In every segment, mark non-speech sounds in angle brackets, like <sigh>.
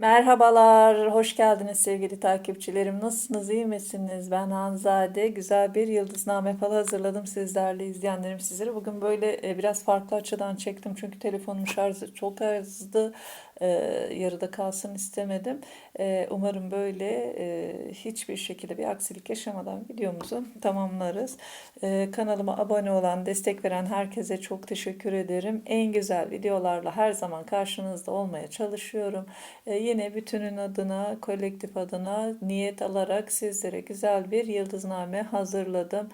Merhabalar, hoş geldiniz sevgili takipçilerim. Nasılsınız, iyi misiniz? Ben Hanzade. Güzel bir yıldızname falı hazırladım sizlerle izleyenlerim sizlere. Bugün böyle e, biraz farklı açıdan çektim çünkü telefonum şarjı çok azdı. Yarıda kalsın istemedim. Umarım böyle hiçbir şekilde bir aksilik yaşamadan videomuzu tamamlarız. Kanalıma abone olan, destek veren herkese çok teşekkür ederim. En güzel videolarla her zaman karşınızda olmaya çalışıyorum. Yine bütünün adına, kolektif adına niyet alarak sizlere güzel bir yıldızname hazırladım.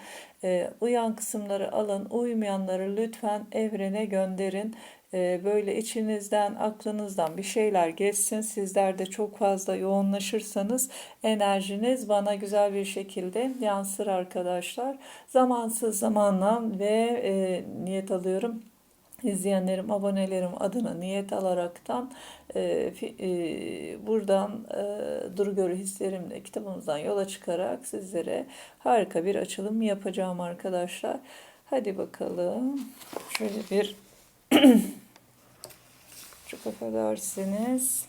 Uyan kısımları alın, uymayanları lütfen evrene gönderin. Ee, böyle içinizden, aklınızdan bir şeyler geçsin. Sizler de çok fazla yoğunlaşırsanız enerjiniz bana güzel bir şekilde yansır arkadaşlar. Zamansız zamanla ve e, niyet alıyorum izleyenlerim, abonelerim adına niyet alaraktan e, e, buradan e, duru görü hislerimle kitabımızdan yola çıkarak sizlere harika bir açılım yapacağım arkadaşlar. Hadi bakalım. Şöyle bir <clears throat> çok affedersiniz.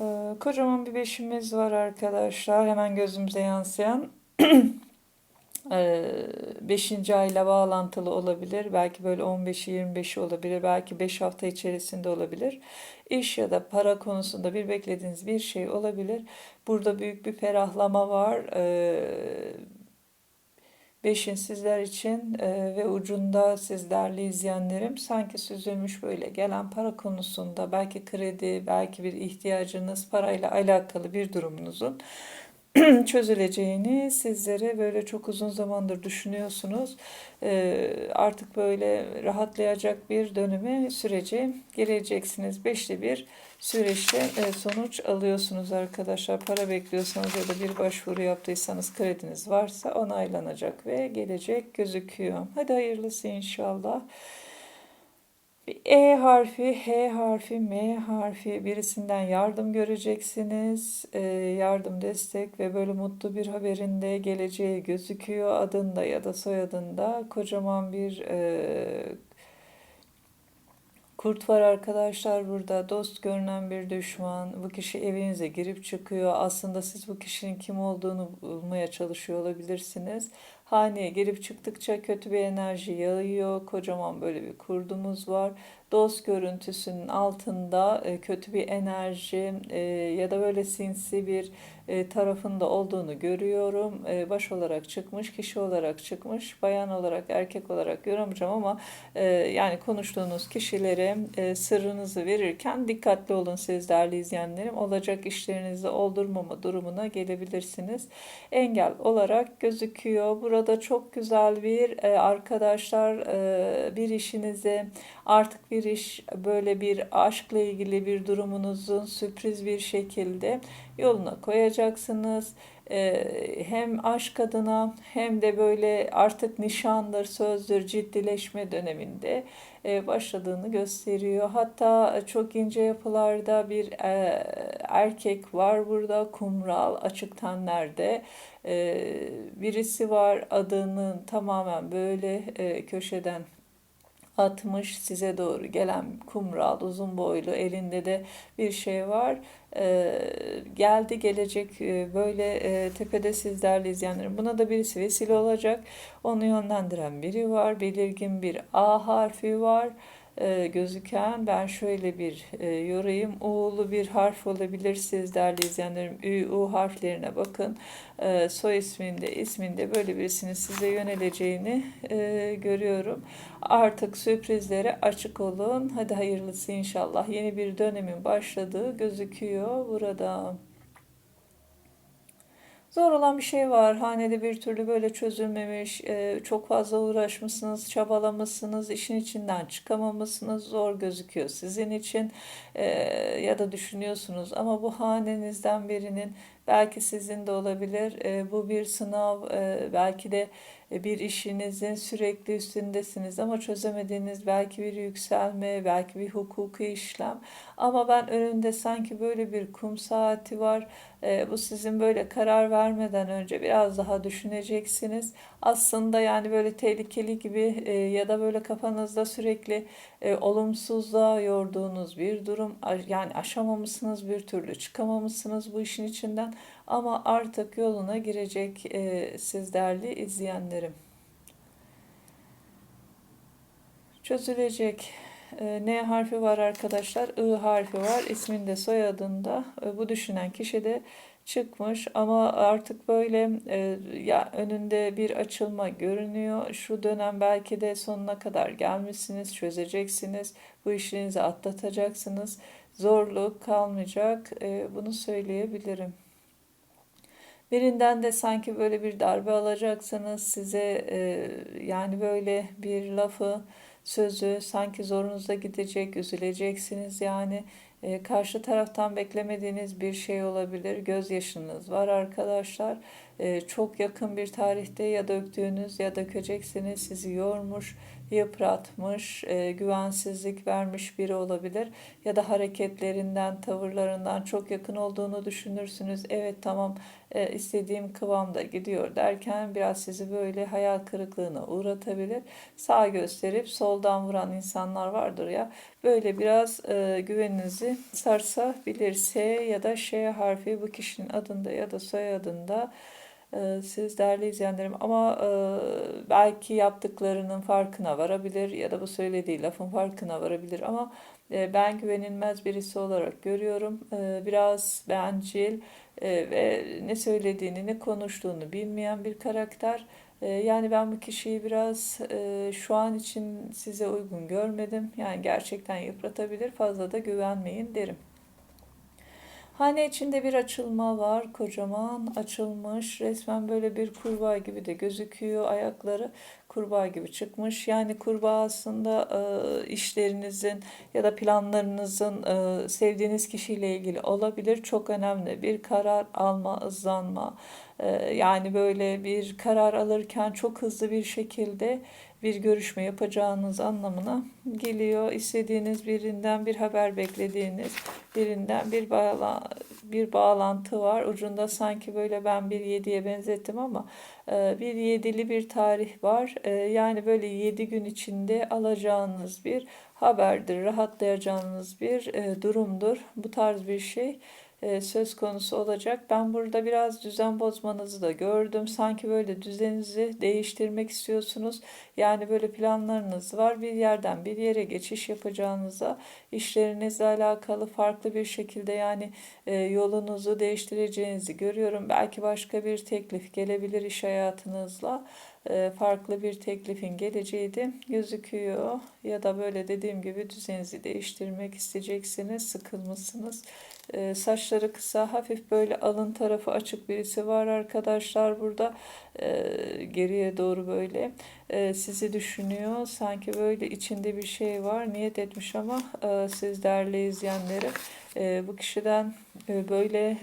Ee, kocaman bir beşimiz var arkadaşlar. Hemen gözümüze yansıyan. <clears throat> Ee, beşinci ayla bağlantılı olabilir. Belki böyle 15'i 25'i olabilir. Belki 5 hafta içerisinde olabilir. İş ya da para konusunda bir beklediğiniz bir şey olabilir. Burada büyük bir ferahlama var. Ee, Beşin sizler için e, ve ucunda sizlerle izleyenlerim sanki süzülmüş böyle gelen para konusunda belki kredi, belki bir ihtiyacınız parayla alakalı bir durumunuzun <clears throat> çözüleceğini sizlere böyle çok uzun zamandır düşünüyorsunuz. Ee, artık böyle rahatlayacak bir döneme sürece gireceksiniz. Beşli bir süreçte e, sonuç alıyorsunuz arkadaşlar. Para bekliyorsanız ya da bir başvuru yaptıysanız krediniz varsa onaylanacak ve gelecek gözüküyor. Hadi hayırlısı inşallah. E harfi, H harfi, M harfi birisinden yardım göreceksiniz. E, yardım, destek ve böyle mutlu bir haberinde geleceği gözüküyor. Adında ya da soyadında kocaman bir e, Kurt var arkadaşlar burada. Dost görünen bir düşman. Bu kişi evinize girip çıkıyor. Aslında siz bu kişinin kim olduğunu bulmaya çalışıyor olabilirsiniz. Haneye girip çıktıkça kötü bir enerji yağıyor. Kocaman böyle bir kurdumuz var dost görüntüsünün altında e, kötü bir enerji e, ya da böyle sinsi bir e, tarafında olduğunu görüyorum. Baş olarak çıkmış, kişi olarak çıkmış, bayan olarak, erkek olarak göremeyeceğim ama yani konuştuğunuz kişilere sırrınızı verirken dikkatli olun siz değerli izleyenlerim. Olacak işlerinizi oldurmama durumuna gelebilirsiniz. Engel olarak gözüküyor. Burada çok güzel bir arkadaşlar bir işinize artık bir iş, böyle bir aşkla ilgili bir durumunuzun sürpriz bir şekilde yoluna koyacaksınız. Ee, hem aşk adına hem de böyle artık nişandır, sözdür, ciddileşme döneminde e, başladığını gösteriyor. Hatta çok ince yapılarda bir e, erkek var burada, kumral, açık tenlerde. E, birisi var adının tamamen böyle köşeden atmış size doğru gelen kumral uzun boylu elinde de bir şey var. Ee, geldi gelecek e, böyle e, tepede sizlerle izleyenlerin buna da birisi vesile olacak. Onu yönlendiren biri var. Belirgin bir A harfi var e, gözüken ben şöyle bir e, yorayım. U'lu bir harf olabilir siz değerli izleyenlerim. Ü, U harflerine bakın. E, soy isminde, isminde böyle birisinin size yöneleceğini e, görüyorum. Artık sürprizlere açık olun. Hadi hayırlısı inşallah. Yeni bir dönemin başladığı gözüküyor burada. Zor olan bir şey var. Hanede bir türlü böyle çözülmemiş, e, çok fazla uğraşmışsınız, çabalamışsınız, işin içinden çıkamamışsınız, zor gözüküyor sizin için e, ya da düşünüyorsunuz. Ama bu hanenizden birinin Belki sizin de olabilir. E, bu bir sınav, belki de bir işinizin sürekli üstündesiniz ama çözemediğiniz belki bir yükselme, belki bir hukuki işlem. Ama ben önünde sanki böyle bir kum saati var. E, bu sizin böyle karar vermeden önce biraz daha düşüneceksiniz. Aslında yani böyle tehlikeli gibi e, ya da böyle kafanızda sürekli e, olumsuzluğa yorduğunuz bir durum. Yani aşamamışsınız bir türlü çıkamamışsınız bu işin içinden ama artık yoluna girecek e, siz değerli izleyenlerim. Çözülecek. E, N harfi var arkadaşlar. I harfi var. İsminde soyadında. E, bu düşünen kişi de çıkmış ama artık böyle e, ya önünde bir açılma görünüyor. Şu dönem belki de sonuna kadar gelmişsiniz, çözeceksiniz. Bu işinizi atlatacaksınız. Zorluk kalmayacak. E, bunu söyleyebilirim. Birinden de sanki böyle bir darbe alacaksanız size e, yani böyle bir lafı, sözü sanki zorunuza gidecek, üzüleceksiniz yani. E, karşı taraftan beklemediğiniz bir şey olabilir. Gözyaşınız var arkadaşlar. E, çok yakın bir tarihte ya döktüğünüz ya dökeceksiniz sizi yormuş yıpratmış, e, güvensizlik vermiş biri olabilir ya da hareketlerinden, tavırlarından çok yakın olduğunu düşünürsünüz. Evet tamam e, istediğim kıvamda gidiyor derken biraz sizi böyle hayal kırıklığına uğratabilir. Sağ gösterip soldan vuran insanlar vardır ya. Böyle biraz e, güveninizi sarsabilir. S ya da Ş harfi bu kişinin adında ya da soyadında siz değerli izleyenlerim ama e, belki yaptıklarının farkına varabilir ya da bu söylediği lafın farkına varabilir ama e, ben güvenilmez birisi olarak görüyorum. E, biraz bencil ve ne söylediğini ne konuştuğunu bilmeyen bir karakter. Yani ben bu kişiyi biraz şu an için size uygun görmedim. Yani gerçekten yıpratabilir. Fazla da güvenmeyin derim. Hane içinde bir açılma var. Kocaman açılmış. Resmen böyle bir kurbağa gibi de gözüküyor. Ayakları kurbağa gibi çıkmış. Yani kurbağa aslında e, işlerinizin ya da planlarınızın e, sevdiğiniz kişiyle ilgili olabilir. Çok önemli bir karar alma, hızlanma. E, yani böyle bir karar alırken çok hızlı bir şekilde bir görüşme yapacağınız anlamına geliyor. İstediğiniz birinden bir haber beklediğiniz birinden bir bağla bir bağlantı var. Ucunda sanki böyle ben bir yediye benzettim ama e, bir yedili bir tarih var. E, yani böyle yedi gün içinde alacağınız bir haberdir, rahatlayacağınız bir e, durumdur. Bu tarz bir şey söz konusu olacak. Ben burada biraz düzen bozmanızı da gördüm. Sanki böyle düzeninizi değiştirmek istiyorsunuz. Yani böyle planlarınız var. Bir yerden bir yere geçiş yapacağınıza, işlerinizle alakalı farklı bir şekilde yani e, yolunuzu değiştireceğinizi görüyorum. Belki başka bir teklif gelebilir iş hayatınızla e, farklı bir teklifin geleceği de gözüküyor. Ya da böyle dediğim gibi düzeninizi değiştirmek isteyeceksiniz, sıkılmışsınız. E, saçları kısa, hafif böyle alın tarafı açık birisi var arkadaşlar burada. E, geriye doğru böyle sizi düşünüyor. Sanki böyle içinde bir şey var. Niyet etmiş ama siz değerli izleyenlerim bu kişiden böyle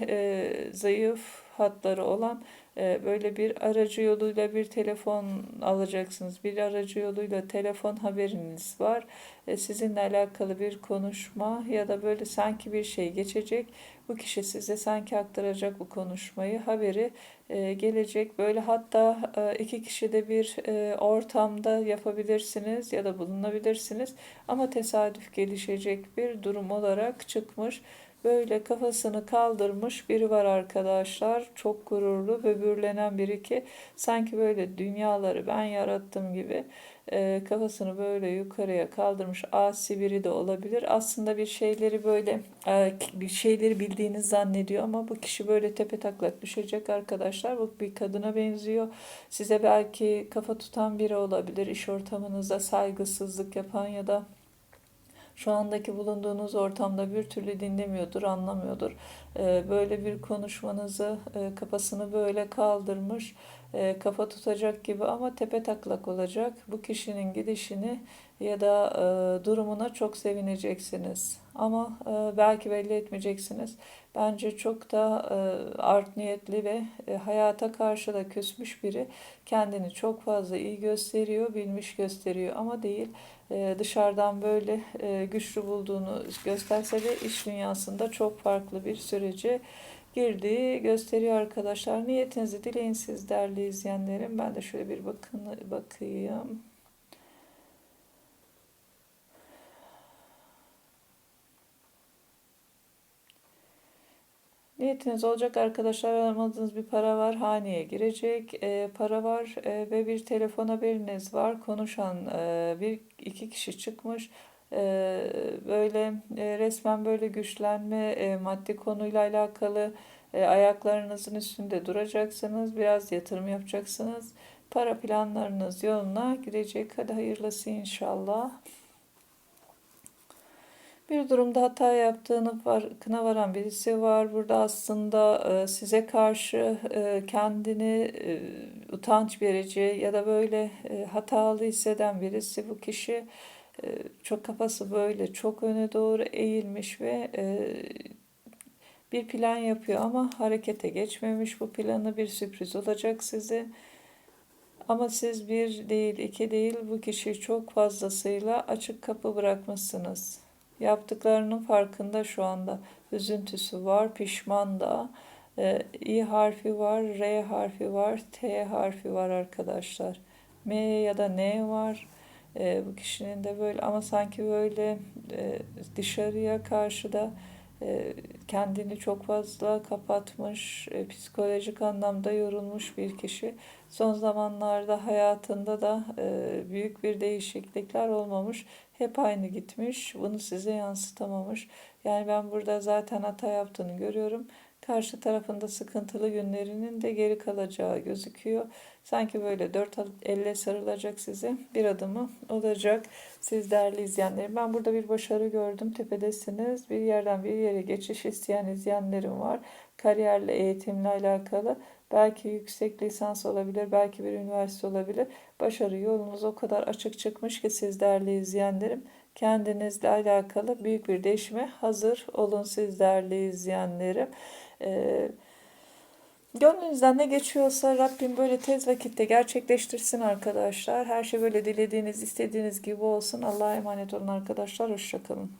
zayıf hatları olan böyle bir aracı yoluyla bir telefon alacaksınız. Bir aracı yoluyla telefon haberiniz var. Ee, sizinle alakalı bir konuşma ya da böyle sanki bir şey geçecek. Bu kişi size sanki aktaracak bu konuşmayı, haberi e, gelecek. Böyle hatta e, iki kişi de bir e, ortamda yapabilirsiniz ya da bulunabilirsiniz. Ama tesadüf gelişecek bir durum olarak çıkmış. Böyle kafasını kaldırmış biri var arkadaşlar. Çok gururlu, böbürlenen biri ki sanki böyle dünyaları ben yarattım gibi e, kafasını böyle yukarıya kaldırmış asi biri de olabilir. Aslında bir şeyleri böyle e, bir şeyleri bildiğini zannediyor ama bu kişi böyle tepe taklak düşecek arkadaşlar. Bu bir kadına benziyor. Size belki kafa tutan biri olabilir. İş ortamınızda saygısızlık yapan ya da şu andaki bulunduğunuz ortamda bir türlü dinlemiyordur, anlamıyordur. Ee, böyle bir konuşmanızı e, kafasını böyle kaldırmış e, kafa tutacak gibi ama tepe taklak olacak. Bu kişinin gidişini ya da e, durumuna çok sevineceksiniz. Ama e, belki belli etmeyeceksiniz. Bence çok da e, art niyetli ve e, hayata karşı da küsmüş biri kendini çok fazla iyi gösteriyor, bilmiş gösteriyor ama değil. E, dışarıdan böyle e, güçlü bulduğunu gösterse de iş dünyasında çok farklı bir sürece girdiği gösteriyor arkadaşlar. Niyetinizi dileyin siz değerli izleyenlerim. Ben de şöyle bir bakın bakayım. Niyetiniz olacak arkadaşlar. Alamadığınız bir para var. Haneye girecek. E, para var e, ve bir telefon haberiniz var. Konuşan e, bir iki kişi çıkmış. E, böyle e, resmen böyle güçlenme e, maddi konuyla alakalı e, ayaklarınızın üstünde duracaksınız. Biraz yatırım yapacaksınız. Para planlarınız yoluna girecek. Hadi hayırlısı inşallah. Bir durumda hata yaptığını farkına varan birisi var. Burada aslında e, size karşı e, kendini e, utanç verici ya da böyle hatalı hisseden birisi. Bu kişi çok kafası böyle çok öne doğru eğilmiş ve bir plan yapıyor ama harekete geçmemiş. Bu planı bir sürpriz olacak size. Ama siz bir değil, iki değil bu kişiyi çok fazlasıyla açık kapı bırakmışsınız. Yaptıklarının farkında şu anda. Üzüntüsü var, pişman da. Ee, İ harfi var, R harfi var, T harfi var arkadaşlar. M ya da N var. Ee, bu kişinin de böyle ama sanki böyle e, dışarıya karşı da e, kendini çok fazla kapatmış, e, psikolojik anlamda yorulmuş bir kişi. Son zamanlarda hayatında da e, büyük bir değişiklikler olmamış. Hep aynı gitmiş. Bunu size yansıtamamış. Yani ben burada zaten hata yaptığını görüyorum. Karşı tarafında sıkıntılı günlerinin de geri kalacağı gözüküyor. Sanki böyle dört elle sarılacak size bir adımı olacak. Siz değerli izleyenlerim. Ben burada bir başarı gördüm. Tepedesiniz. Bir yerden bir yere geçiş isteyen izleyenlerim var. Kariyerle, eğitimle alakalı. Belki yüksek lisans olabilir, belki bir üniversite olabilir. Başarı yolunuz o kadar açık çıkmış ki siz değerli izleyenlerim. Kendinizle alakalı büyük bir değişime hazır olun siz değerli izleyenlerim. Ee, Gönlünüzden ne geçiyorsa Rabbim böyle tez vakitte gerçekleştirsin arkadaşlar. Her şey böyle dilediğiniz, istediğiniz gibi olsun. Allah'a emanet olun arkadaşlar. Hoşçakalın.